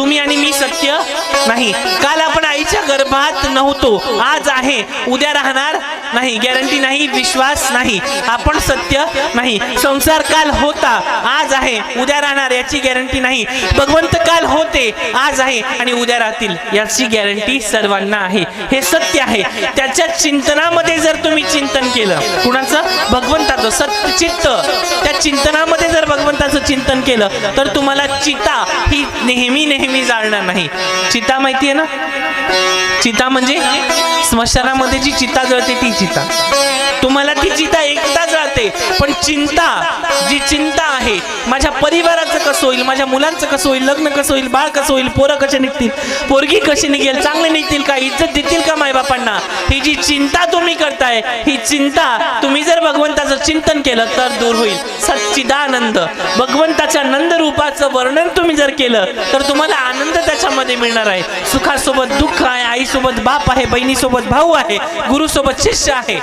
तुम्ही आणि मी सत्य नाही. काल आपण आईच्या गर्भात नव्हतो. आज आहे. उद्या राहणार नाही. गॅरंटी नाही विश्वास नाही. आपण सत्य नाही. संसार काल होता. आज आहे. उद्या राहणार याची गॅरंटी नाही. भगवंत काल होते. आज आहे आणि उद्या राहतील याची गॅरंटी सर्वांना आहे. हे सत्य आहे. त्याच्या चिंतनामध्ये जर तुम्ही चिंतन केलं कुणाचं? भगवंताचं. सत्य चित्त. त्या चिंतनामध्ये भगवंताचं चिंतन केलं तर तुम्हाला चिता ही नेहमी नेहमी जाळणार नाही. चिता माहिती आहे ना? चिता म्हणजे स्मशानामध्ये जी चिता जळते ती चिता. तुम्हाला ती चिता एकदा जळते पण चिंता जी चिंता आहे माझ्या परिवाराचं कसं होईल माझ्या मुलांचं कसं होईल लग्न कसं होईल बाळ कसं होईल पोरं कसे निघतील पोरगी कशी निघेल चांगले निघतील का इज्जत देतील का मायबापांना? ही जी चिंता तुम्ही करताय ही चिंता तुम्ही जर भगवंताचं चिंतन केलं तर दूर होईल. सच्चिदानंद. भगवंताच्या नंद रूपाचं वर्णन तुम्ही जर केलं तर तुम्हाला आनंद त्याच्यामध्ये मिळणार आहे. सुखासोबत दुःख आहे आईसोबत बाप आहे बहिणीसोबत भाऊ आहे गुरुसोबत शिष्य आहे.